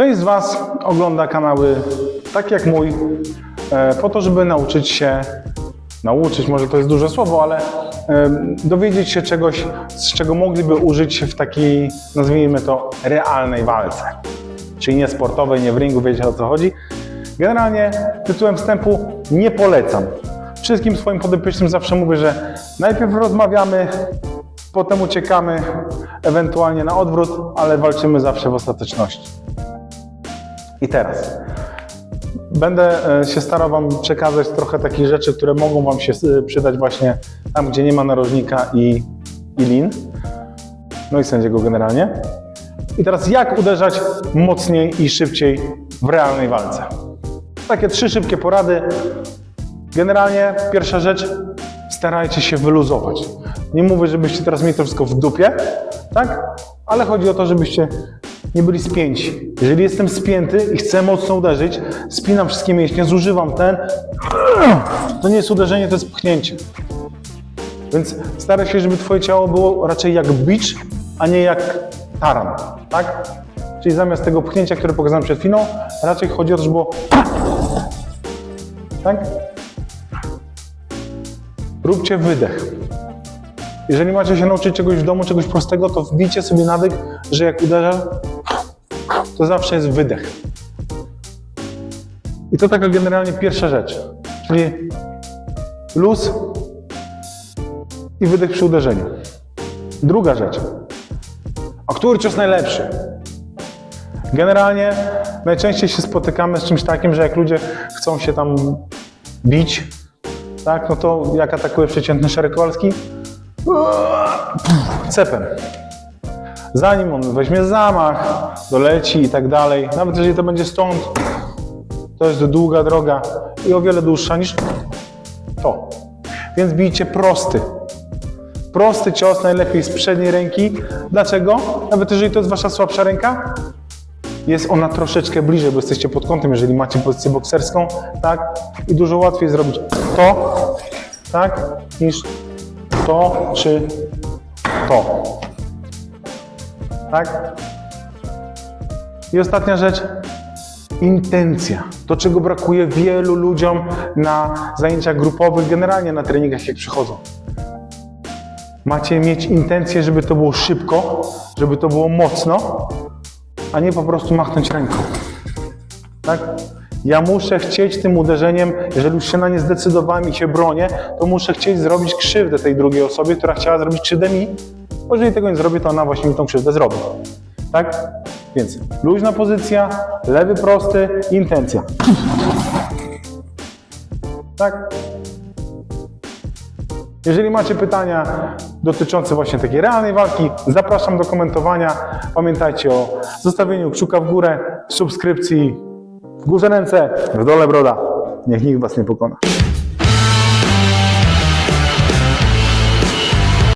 Część z Was ogląda kanały tak jak mój, e, po to, żeby nauczyć się, nauczyć, może to jest duże słowo, ale e, dowiedzieć się czegoś, z czego mogliby użyć w takiej, nazwijmy to, realnej walce. Czyli nie sportowej, nie w ringu, wiecie o co chodzi. Generalnie tytułem wstępu nie polecam. Wszystkim swoim podopiecznym zawsze mówię, że najpierw rozmawiamy, potem uciekamy, ewentualnie na odwrót, ale walczymy zawsze w ostateczności. I teraz będę e, się starał Wam przekazać trochę takich rzeczy, które mogą Wam się e, przydać właśnie tam, gdzie nie ma narożnika i, i lin, no i sędziego generalnie. I teraz jak uderzać mocniej i szybciej w realnej walce. Takie trzy szybkie porady. Generalnie pierwsza rzecz, starajcie się wyluzować. Nie mówię, żebyście teraz mieli to wszystko w dupie, tak? Ale chodzi o to, żebyście nie byli spięci. Jeżeli jestem spięty i chcę mocno uderzyć, spinam wszystkie mięśnie, zużywam ten, to nie jest uderzenie, to jest pchnięcie. Więc staraj się, żeby twoje ciało było raczej jak bicz, a nie jak taran, tak? Czyli zamiast tego pchnięcia, które pokazałem przed chwilą, raczej chodzi o to, żeby było tak? Róbcie wydech. Jeżeli macie się nauczyć czegoś w domu, czegoś prostego, to wbijcie sobie nawyk, że jak uderzasz, to zawsze jest wydech. I to taka generalnie pierwsza rzecz. Czyli luz i wydech przy uderzeniu. Druga rzecz. A który cios najlepszy? Generalnie najczęściej się spotykamy z czymś takim, że jak ludzie chcą się tam bić, tak, no to jak atakuje przeciętny Szereg Kowalski? Cepem. Zanim on weźmie zamach, doleci i tak dalej, nawet jeżeli to będzie stąd, to jest długa droga i o wiele dłuższa niż to. Więc bijcie prosty. Prosty cios, najlepiej z przedniej ręki. Dlaczego? Nawet jeżeli to jest wasza słabsza ręka, jest ona troszeczkę bliżej, bo jesteście pod kątem, jeżeli macie pozycję bokserską, tak? I dużo łatwiej zrobić to, tak? Niż to czy to. Tak? I ostatnia rzecz. Intencja. To, czego brakuje wielu ludziom na zajęciach grupowych, generalnie na treningach, jak przychodzą. Macie mieć intencję, żeby to było szybko, żeby to było mocno, a nie po prostu machnąć ręką. Tak? Ja muszę chcieć tym uderzeniem, jeżeli już się na nie zdecydowałem i się bronię, to muszę chcieć zrobić krzywdę tej drugiej osobie, która chciała zrobić krzywdę mi, bo jeżeli tego nie zrobię, to ona właśnie mi tą krzywdę zrobi. Tak? Więc luźna pozycja, lewy prosty, intencja. Tak? Jeżeli macie pytania dotyczące właśnie takiej realnej walki, zapraszam do komentowania. Pamiętajcie o zostawieniu kciuka w górę, subskrypcji, w górze ręce, w dole broda. Niech nikt Was nie pokona.